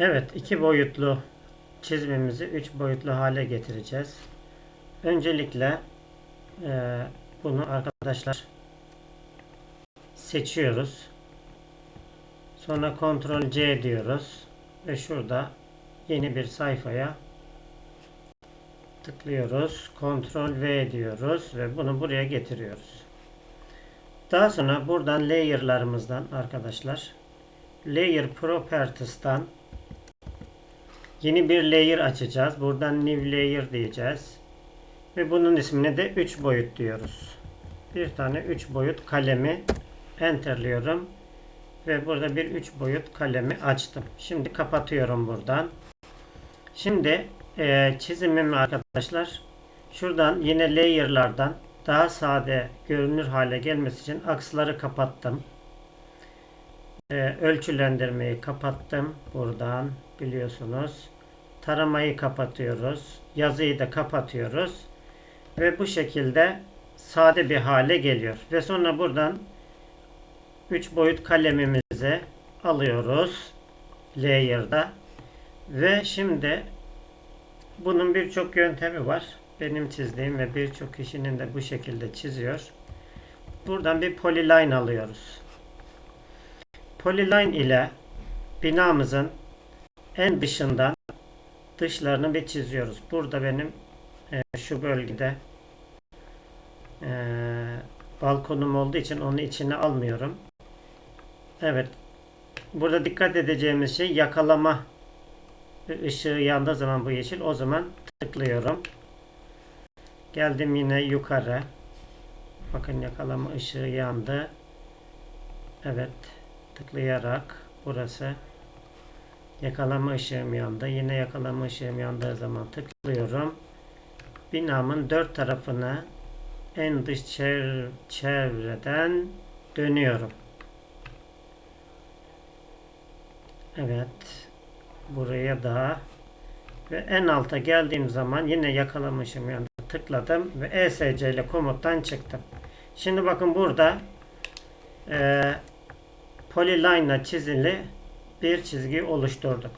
Evet, iki boyutlu çizimimizi üç boyutlu hale getireceğiz. Öncelikle eee, bunu arkadaşlar seçiyoruz. Sonra Ctrl C diyoruz ve şurada yeni bir sayfaya tıklıyoruz. Ctrl V diyoruz ve bunu buraya getiriyoruz. Daha sonra buradan layer'larımızdan arkadaşlar Layer Properties'tan yeni bir layer açacağız. Buradan New Layer diyeceğiz. Ve bunun ismini de 3 boyut diyoruz. Bir tane 3 boyut kalemi enterliyorum. Ve burada bir 3 boyut kalemi açtım. Şimdi kapatıyorum buradan. Şimdi eee çizimimi arkadaşlar şuradan yine layer'lardan daha sade görünür hale gelmesi için aksları kapattım. Eee, ölçülendirmeyi kapattım buradan biliyorsunuz. Taramayı kapatıyoruz. Yazıyı da kapatıyoruz. Ve bu şekilde sade bir hale geliyor. Ve sonra buradan 3 boyut kalemimizi alıyoruz. Layer'da. Ve şimdi bunun birçok yöntemi var. Benim çizdiğim ve birçok kişinin de bu şekilde çiziyor. Buradan bir polyline alıyoruz. Polyline ile binamızın en dışından dışlarını bir çiziyoruz. Burada benim e, şu bölgede e, balkonum olduğu için onu içine almıyorum. Evet. Burada dikkat edeceğimiz şey yakalama ışığı yandığı zaman bu yeşil o zaman tıklıyorum. Geldim yine yukarı. Bakın yakalama ışığı yandı. Evet. Tıklayarak burası yakalama ışığım yandı. Yine yakalama ışığım yandığı zaman tıklıyorum. Binamın dört tarafını en dış çev- çevreden dönüyorum. Evet. Buraya da ve en alta geldiğim zaman yine yakalamışım yanında tıkladım ve ESC ile komuttan çıktım. Şimdi bakın burada e, polyline ile çizili bir çizgi oluşturduk.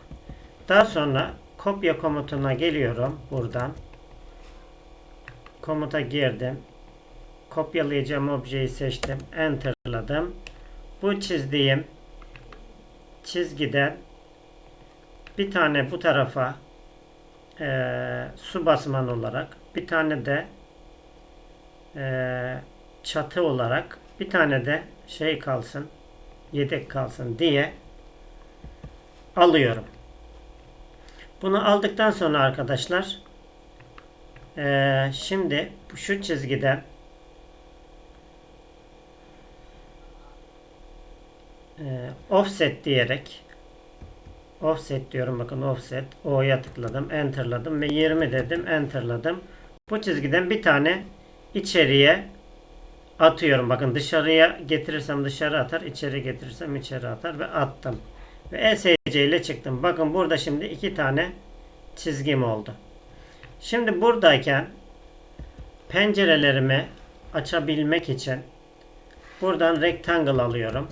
Daha sonra kopya komutuna geliyorum buradan. Komuta girdim. Kopyalayacağım objeyi seçtim. Enter'ladım. Bu çizdiğim çizgiden bir tane bu tarafa eee, su basman olarak bir tane de eee, çatı olarak bir tane de şey kalsın yedek kalsın diye alıyorum. Bunu aldıktan sonra arkadaşlar eee, şimdi şu çizgiden eee, offset diyerek offset diyorum bakın offset O'ya tıkladım enterladım ve 20 dedim enterladım. Bu çizgiden bir tane içeriye atıyorum. Bakın dışarıya getirirsem dışarı atar içeri getirirsem içeri atar ve attım ve ESC ile çıktım bakın burada şimdi iki tane çizgim oldu şimdi buradayken pencerelerimi açabilmek için buradan rectangle alıyorum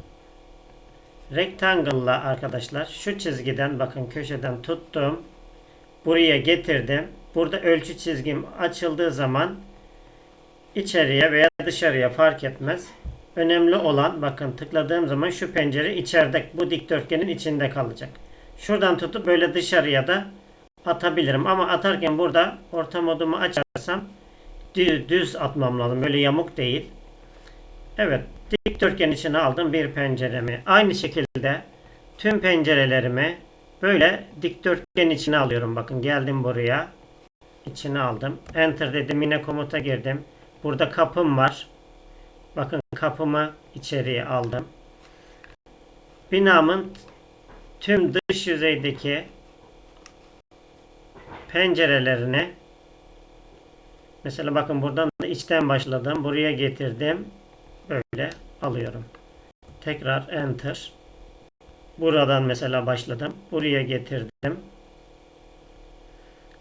Rectangle'la arkadaşlar şu çizgiden bakın köşeden tuttum. Buraya getirdim. Burada ölçü çizgim açıldığı zaman içeriye veya dışarıya fark etmez. Önemli olan bakın tıkladığım zaman şu pencere içeride bu dikdörtgenin içinde kalacak. Şuradan tutup böyle dışarıya da atabilirim. Ama atarken burada orta modumu açarsam düz, düz atmam lazım. Böyle yamuk değil. Evet, dikdörtgen içine aldım bir penceremi. Aynı şekilde tüm pencerelerimi böyle dikdörtgen içine alıyorum. Bakın geldim buraya. İçine aldım. Enter dedim yine komuta girdim. Burada kapım var. Bakın kapımı içeriye aldım. Binamın tüm dış yüzeydeki pencerelerini mesela bakın buradan da içten başladım. Buraya getirdim böyle alıyorum. Tekrar enter. Buradan mesela başladım. Buraya getirdim.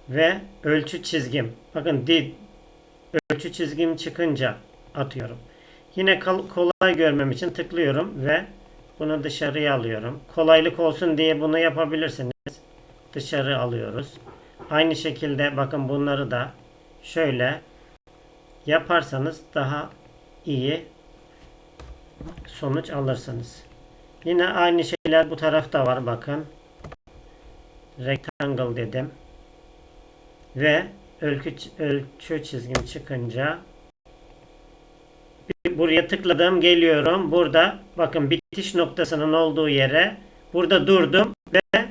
Ve ölçü çizgim. Bakın di ölçü çizgim çıkınca atıyorum. Yine kolay görmem için tıklıyorum ve bunu dışarıya alıyorum. Kolaylık olsun diye bunu yapabilirsiniz. dışarı alıyoruz. Aynı şekilde bakın bunları da şöyle yaparsanız daha iyi sonuç alırsınız. Yine aynı şeyler bu tarafta var bakın. Rectangle dedim. Ve ölçü, ölçü çizgim çıkınca buraya tıkladım geliyorum. Burada bakın bitiş noktasının olduğu yere burada durdum ve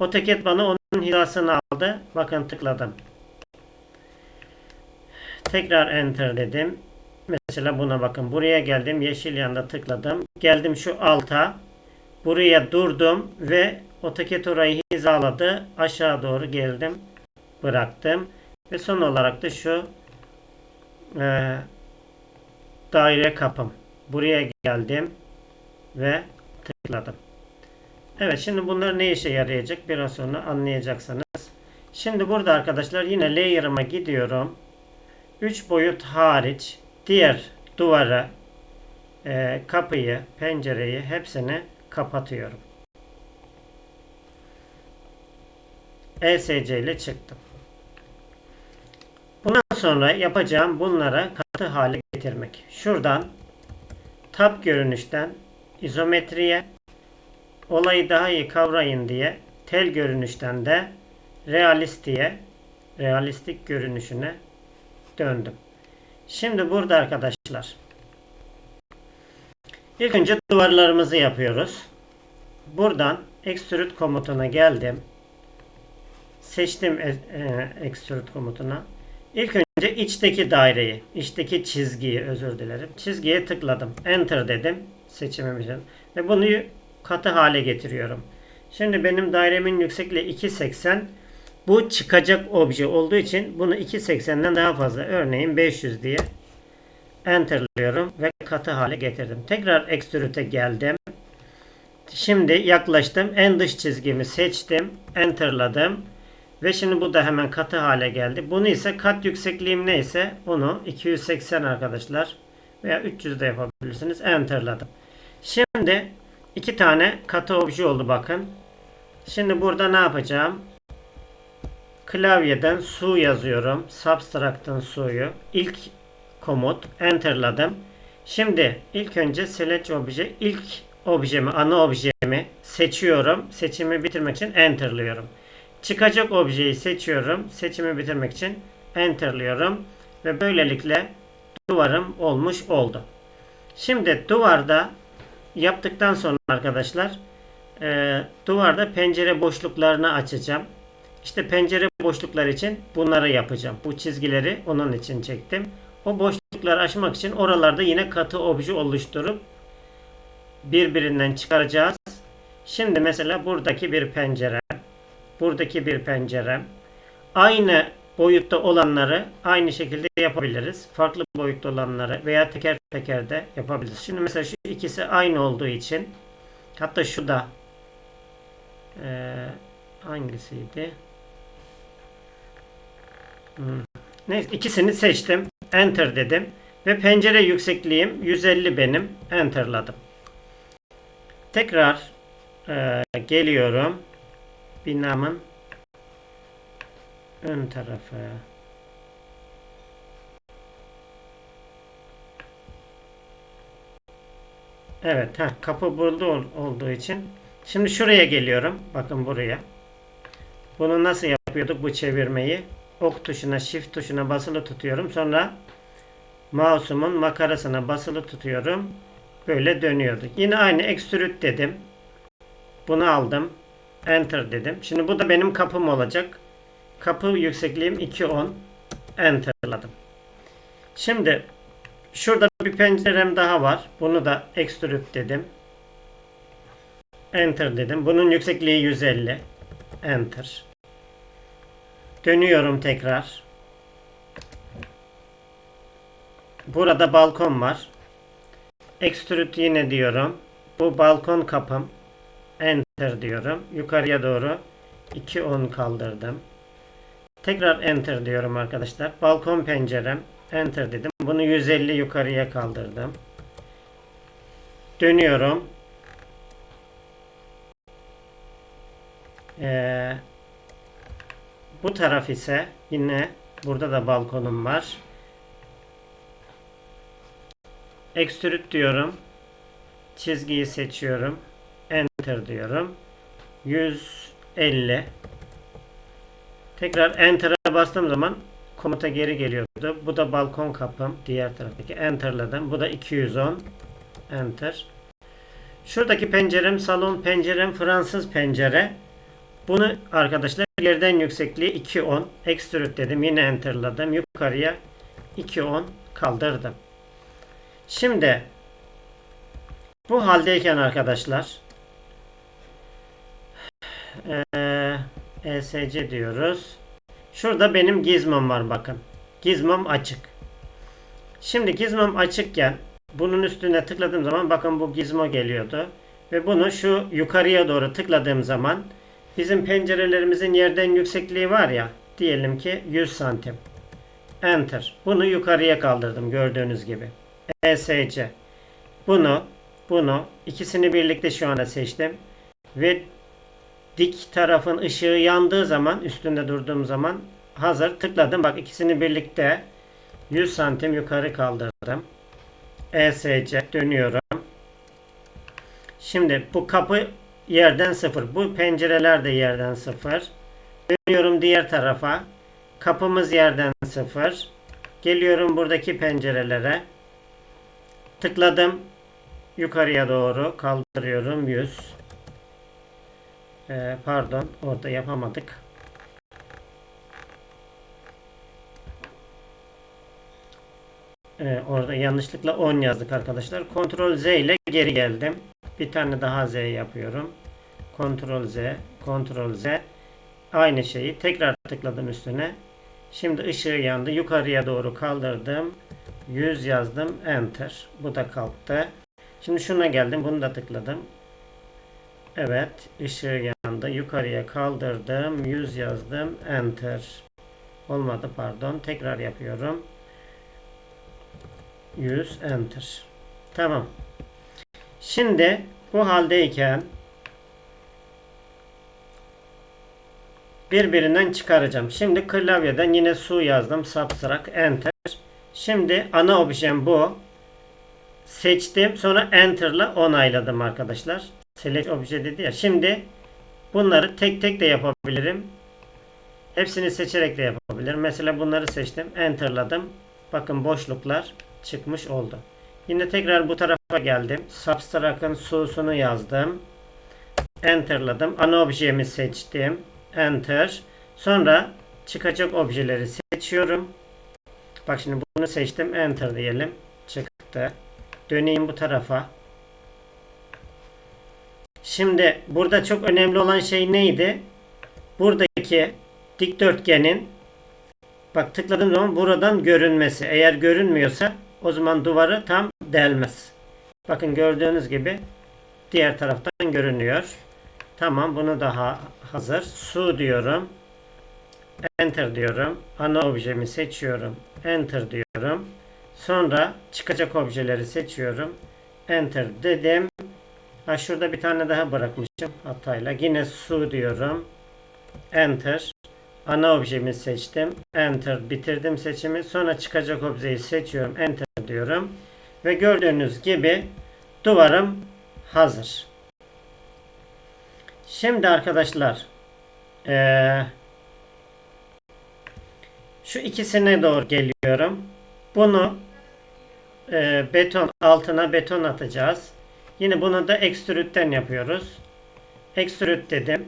AutoCAD bana onun hizasını aldı. Bakın tıkladım. Tekrar enter dedim. Mesela buna bakın. Buraya geldim. Yeşil yanda tıkladım. Geldim şu alta. Buraya durdum ve AutoCAD orayı hizaladı. Aşağı doğru geldim. Bıraktım. Ve son olarak da şu e, daire kapım. Buraya geldim ve tıkladım. Evet şimdi bunlar ne işe yarayacak biraz sonra anlayacaksınız. Şimdi burada arkadaşlar yine layer'ıma gidiyorum. 3 boyut hariç diğer duvara e, kapıyı, pencereyi hepsini kapatıyorum. ESC ile çıktım. Bundan sonra yapacağım bunlara katı hale getirmek. Şuradan tab görünüşten izometriye olayı daha iyi kavrayın diye tel görünüşten de realistiye realistik görünüşüne döndüm. Şimdi burada arkadaşlar ilk önce duvarlarımızı yapıyoruz. Buradan extrude komutuna geldim. Seçtim e, e, extrude komutuna. İlk önce içteki daireyi, içteki çizgiyi özür dilerim. Çizgiye tıkladım. Enter dedim seçimim için. Ve bunu katı hale getiriyorum. Şimdi benim dairemin yüksekliği 2.80. Bu çıkacak obje olduğu için bunu 2.80'den daha fazla örneğin 500 diye enterliyorum ve katı hale getirdim. Tekrar extrude'e geldim. Şimdi yaklaştım. En dış çizgimi seçtim. Enterladım. Ve şimdi bu da hemen katı hale geldi. Bunu ise kat yüksekliğim neyse onu 280 arkadaşlar veya 300 de yapabilirsiniz. Enterladım. Şimdi iki tane katı obje oldu bakın. Şimdi burada ne yapacağım? Klavyeden su yazıyorum. Subtract'ın suyu. İlk komut enterladım. Şimdi ilk önce select obje ilk objemi ana objemi seçiyorum. Seçimi bitirmek için enterlıyorum. Çıkacak objeyi seçiyorum. Seçimi bitirmek için enterlıyorum. Ve böylelikle duvarım olmuş oldu. Şimdi duvarda yaptıktan sonra arkadaşlar e, duvarda pencere boşluklarını açacağım. İşte pencere boşlukları için bunları yapacağım. Bu çizgileri onun için çektim. O boşlukları açmak için oralarda yine katı obje oluşturup birbirinden çıkaracağız. Şimdi mesela buradaki bir pencere, buradaki bir pencere. Aynı boyutta olanları aynı şekilde yapabiliriz. Farklı boyutta olanları veya teker teker de yapabiliriz. Şimdi mesela şu ikisi aynı olduğu için hatta şu da e, hangisiydi? Hmm. Neyse ikisini seçtim. Enter dedim. Ve pencere yüksekliğim 150 benim. Enterladım. Tekrar e, geliyorum. Binamın ön tarafı. Evet, ha kapı burada ol, olduğu için. Şimdi şuraya geliyorum. Bakın buraya. Bunu nasıl yapıyorduk bu çevirmeyi? Ok tuşuna, shift tuşuna basılı tutuyorum. Sonra mouse'umun makarasına basılı tutuyorum. Böyle dönüyorduk. Yine aynı extrude dedim. Bunu aldım. Enter dedim. Şimdi bu da benim kapım olacak. Kapı yüksekliğim 2.10. Enterladım. Şimdi şurada bir pencerem daha var. Bunu da extrude dedim. Enter dedim. Bunun yüksekliği 150. Enter. Dönüyorum tekrar. Burada balkon var. Extrude yine diyorum. Bu balkon kapım. Enter diyorum. Yukarıya doğru 2.10 kaldırdım. Tekrar enter diyorum arkadaşlar. Balkon pencerem. Enter dedim. Bunu 150 yukarıya kaldırdım. Dönüyorum. Ee, Bu taraf ise yine burada da balkonum var. Extrude diyorum. Çizgiyi seçiyorum. Enter diyorum. 150 Tekrar Enter'a bastığım zaman komuta geri geliyordu. Bu da balkon kapım. Diğer taraftaki Enter'ladım. Bu da 210 Enter. Şuradaki pencerem salon pencerem Fransız pencere. Bunu arkadaşlar yerden yüksekliği 2.10 extrude dedim. Yine enterladım. Yukarıya 2.10 kaldırdım. Şimdi bu haldeyken arkadaşlar eee ESC diyoruz. Şurada benim gizmom var bakın. Gizmom açık. Şimdi gizmom açıkken bunun üstüne tıkladığım zaman bakın bu gizmo geliyordu. Ve bunu şu yukarıya doğru tıkladığım zaman bizim pencerelerimizin yerden yüksekliği var ya diyelim ki 100 santim. Enter. Bunu yukarıya kaldırdım gördüğünüz gibi. ESC. Bunu bunu ikisini birlikte şu anda seçtim. Ve dik tarafın ışığı yandığı zaman üstünde durduğum zaman hazır tıkladım. Bak ikisini birlikte 100 santim yukarı kaldırdım. ESC dönüyorum. Şimdi bu kapı yerden sıfır. Bu pencereler de yerden sıfır. Dönüyorum diğer tarafa. Kapımız yerden sıfır. Geliyorum buradaki pencerelere. Tıkladım. Yukarıya doğru kaldırıyorum 100. Ee, pardon orada yapamadık. Ee, orada yanlışlıkla 10 yazdık arkadaşlar. Ctrl Z ile geri geldim. Bir tane daha Z yapıyorum. Ctrl Z, Ctrl Z. Aynı şeyi tekrar tıkladım üstüne. Şimdi ışığı yandı. Yukarıya doğru kaldırdım. 100 yazdım. Enter. Bu da kalktı. Şimdi şuna geldim. Bunu da tıkladım. Evet. ışığı yandı. Yukarıya kaldırdım. 100 yazdım. Enter. Olmadı pardon. Tekrar yapıyorum. 100 enter. Tamam. Şimdi bu haldeyken birbirinden çıkaracağım. Şimdi klavyeden yine su yazdım. Subtract enter. Şimdi ana objem bu. Seçtim. Sonra enter ile onayladım arkadaşlar. Select obje dedi ya. Şimdi bunları tek tek de yapabilirim. Hepsini seçerek de yapabilirim. Mesela bunları seçtim. Enter'ladım. Bakın boşluklar çıkmış oldu. Yine tekrar bu tarafa geldim. Subtract'ın su'sunu yazdım. Enter'ladım. Ana objemi seçtim. Enter. Sonra çıkacak objeleri seçiyorum. Bak şimdi bunu seçtim. Enter diyelim. Çıktı. Döneyim bu tarafa. Şimdi burada çok önemli olan şey neydi? Buradaki dikdörtgenin bak tıkladığım zaman buradan görünmesi. Eğer görünmüyorsa o zaman duvarı tam delmez. Bakın gördüğünüz gibi diğer taraftan görünüyor. Tamam bunu daha hazır. Su diyorum. Enter diyorum. Ana objemi seçiyorum. Enter diyorum. Sonra çıkacak objeleri seçiyorum. Enter dedim. Şurada bir tane daha bırakmışım hatayla. Yine su diyorum. Enter. Ana objemi seçtim. Enter. Bitirdim seçimi. Sonra çıkacak objeyi seçiyorum. Enter diyorum. Ve gördüğünüz gibi duvarım hazır. Şimdi arkadaşlar ee, şu ikisine doğru geliyorum. Bunu e, beton altına beton atacağız. Yine bunu da extrude'den yapıyoruz. Extrude dedim.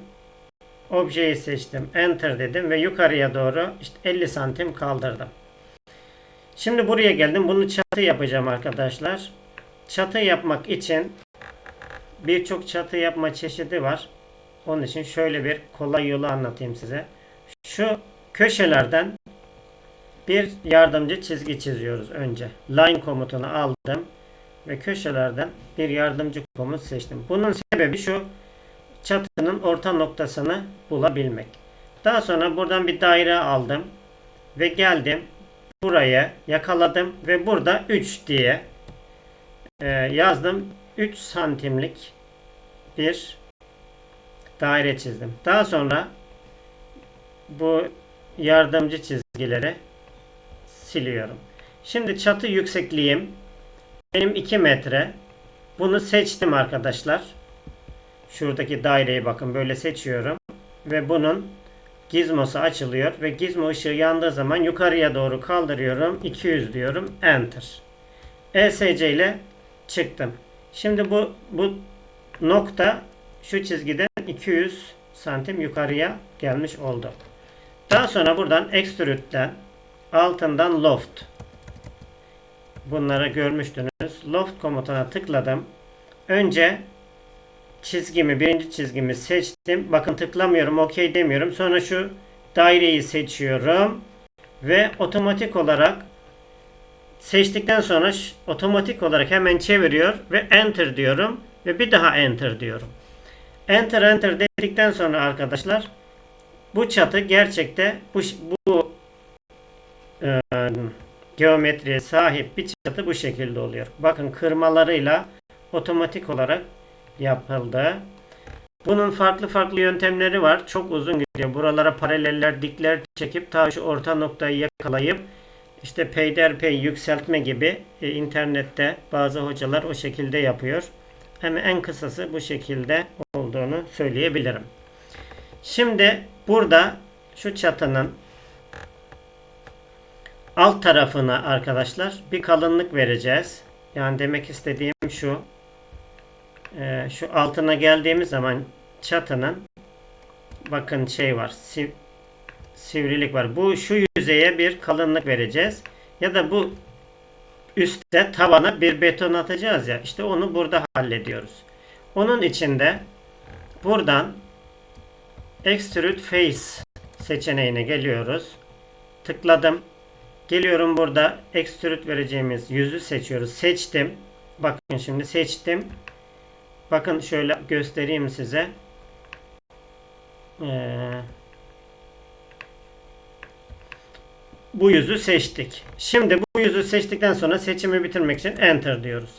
Objeyi seçtim. Enter dedim ve yukarıya doğru işte 50 santim kaldırdım. Şimdi buraya geldim. Bunu çatı yapacağım arkadaşlar. Çatı yapmak için birçok çatı yapma çeşidi var. Onun için şöyle bir kolay yolu anlatayım size. Şu köşelerden bir yardımcı çizgi çiziyoruz önce. Line komutunu aldım ve köşelerden bir yardımcı komut seçtim. Bunun sebebi şu çatının orta noktasını bulabilmek. Daha sonra buradan bir daire aldım ve geldim buraya yakaladım ve burada 3 diye e, yazdım. 3 santimlik bir daire çizdim. Daha sonra bu yardımcı çizgileri siliyorum. Şimdi çatı yüksekliğim benim 2 metre. Bunu seçtim arkadaşlar. Şuradaki daireyi bakın böyle seçiyorum. Ve bunun gizmosu açılıyor. Ve gizmo ışığı yandığı zaman yukarıya doğru kaldırıyorum. 200 diyorum. Enter. ESC ile çıktım. Şimdi bu, bu nokta şu çizgiden 200 santim yukarıya gelmiş oldu. Daha sonra buradan extrude'den altından loft bunları görmüştünüz. Loft komutuna tıkladım. Önce çizgimi, birinci çizgimi seçtim. Bakın tıklamıyorum, OK demiyorum. Sonra şu daireyi seçiyorum. Ve otomatik olarak seçtikten sonra otomatik olarak hemen çeviriyor ve Enter diyorum. Ve bir daha Enter diyorum. Enter Enter dedikten sonra arkadaşlar bu çatı gerçekte bu, bu geometriye sahip bir çatı bu şekilde oluyor. Bakın kırmalarıyla otomatik olarak yapıldı. Bunun farklı farklı yöntemleri var. Çok uzun gidiyor. Buralara paraleller, dikler çekip ta şu orta noktayı yakalayıp işte peyderpey yükseltme gibi e, internette bazı hocalar o şekilde yapıyor. Hem en kısası bu şekilde olduğunu söyleyebilirim. Şimdi burada şu çatının alt tarafına arkadaşlar bir kalınlık vereceğiz. Yani demek istediğim şu. Ee, şu altına geldiğimiz zaman çatının bakın şey var. siv- sivrilik var. Bu şu yüzeye bir kalınlık vereceğiz. Ya da bu üstte tavana bir beton atacağız ya. İşte onu burada hallediyoruz. Onun içinde buradan Extrude Face seçeneğine geliyoruz. Tıkladım. Geliyorum burada extrude vereceğimiz yüzü seçiyoruz. Seçtim. Bakın şimdi seçtim. Bakın şöyle göstereyim size. Ee, bu yüzü seçtik. Şimdi bu yüzü seçtikten sonra seçimi bitirmek için enter diyoruz.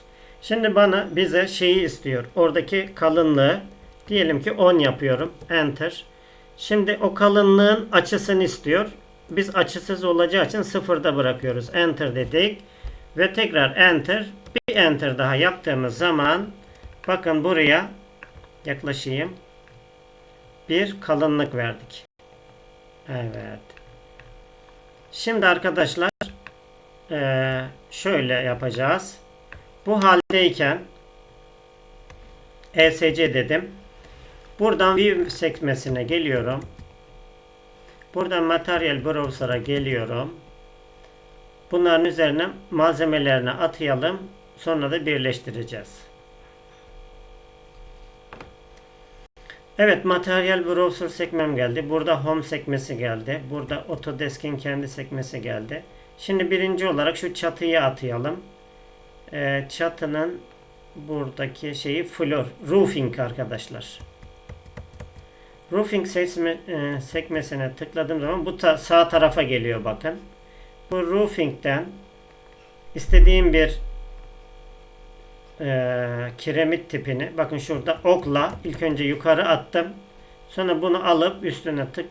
Şimdi bana bize şeyi istiyor. Oradaki kalınlığı diyelim ki 10 yapıyorum. Enter. Şimdi o kalınlığın açısını istiyor. Biz açısız olacağı için sıfırda bırakıyoruz. Enter dedik. Ve tekrar enter. Bir enter daha yaptığımız zaman bakın buraya yaklaşayım. Bir kalınlık verdik. Evet. Şimdi arkadaşlar eee, şöyle yapacağız. Bu haldeyken ESC dedim. Buradan view sekmesine geliyorum. Buradan Material Browser'a geliyorum. Bunların üzerine malzemelerini atayalım. Sonra da birleştireceğiz. Evet Material Browser sekmem geldi. Burada Home sekmesi geldi. Burada Autodesk'in kendi sekmesi geldi. Şimdi birinci olarak şu çatıyı atayalım. Ee, çatının buradaki şeyi floor, roofing arkadaşlar. Roofing seçme, e, sekmesine tıkladığım zaman bu ta- sağ tarafa geliyor bakın. Bu roofing'den istediğim bir e, kiremit tipini bakın şurada okla ilk önce yukarı attım. Sonra bunu alıp üstüne tık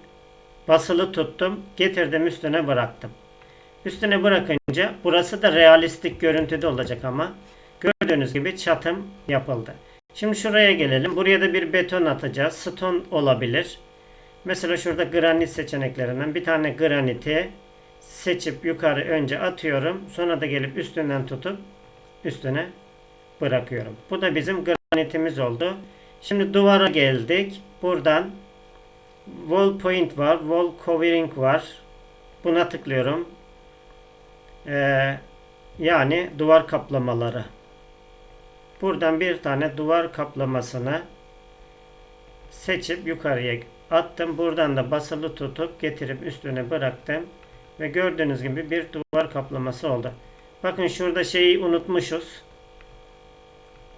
basılı tuttum. Getirdim üstüne bıraktım. Üstüne bırakınca burası da realistik görüntüde olacak ama gördüğünüz gibi çatım yapıldı. Şimdi şuraya gelelim. Buraya da bir beton atacağız. Stone olabilir. Mesela şurada granit seçeneklerinden bir tane graniti seçip yukarı önce atıyorum. Sonra da gelip üstünden tutup üstüne bırakıyorum. Bu da bizim granitimiz oldu. Şimdi duvara geldik. Buradan wall point var. Wall covering var. Buna tıklıyorum. Ee, yani duvar kaplamaları. Buradan bir tane duvar kaplamasını seçip yukarıya attım. Buradan da basılı tutup getirip üstüne bıraktım. Ve gördüğünüz gibi bir duvar kaplaması oldu. Bakın şurada şeyi unutmuşuz.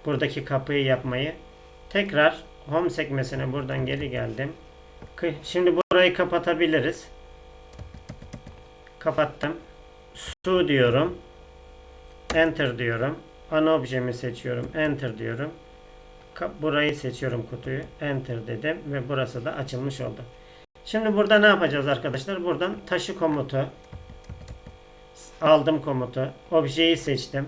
Buradaki kapıyı yapmayı. Tekrar home sekmesine buradan geri geldim. Şimdi burayı kapatabiliriz. Kapattım. Su diyorum. Enter diyorum. Ana objemi seçiyorum. Enter diyorum. Burayı seçiyorum kutuyu. Enter dedim ve burası da açılmış oldu. Şimdi burada ne yapacağız arkadaşlar? Buradan taşı komutu aldım komutu. Objeyi seçtim.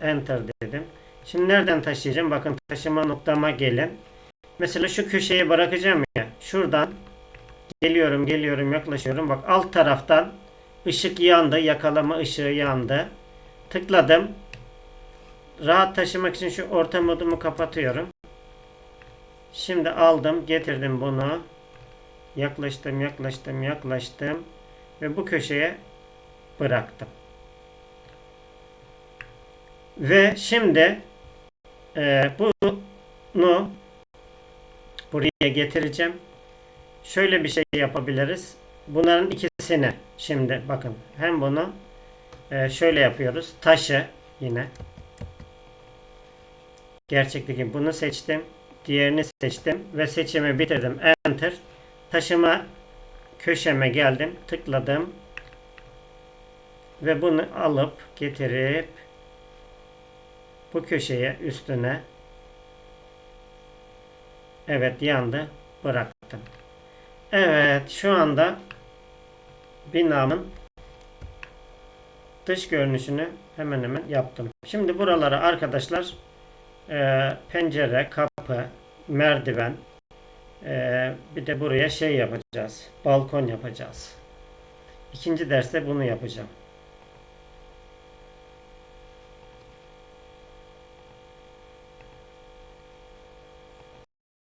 Enter dedim. Şimdi nereden taşıyacağım? Bakın taşıma noktama gelin. Mesela şu köşeye bırakacağım ya. Şuradan geliyorum, geliyorum, yaklaşıyorum. Bak alt taraftan ışık yandı. Yakalama ışığı yandı. Tıkladım. Rahat taşımak için şu orta modumu kapatıyorum. Şimdi aldım, getirdim bunu. Yaklaştım, yaklaştım, yaklaştım. Ve bu köşeye bıraktım. Ve şimdi e, bunu buraya getireceğim. Şöyle bir şey yapabiliriz. Bunların ikisini şimdi bakın hem bunu e, şöyle yapıyoruz. Taşı yine gerçekteki bunu seçtim. Diğerini seçtim ve seçimi bitirdim. Enter. Taşıma köşeme geldim. Tıkladım. Ve bunu alıp getirip bu köşeye üstüne evet yandı bıraktım. Evet şu anda binamın dış görünüşünü hemen hemen yaptım. Şimdi buralara arkadaşlar e, pencere, kapı, merdiven e, bir de buraya şey yapacağız. Balkon yapacağız. İkinci derste bunu yapacağım.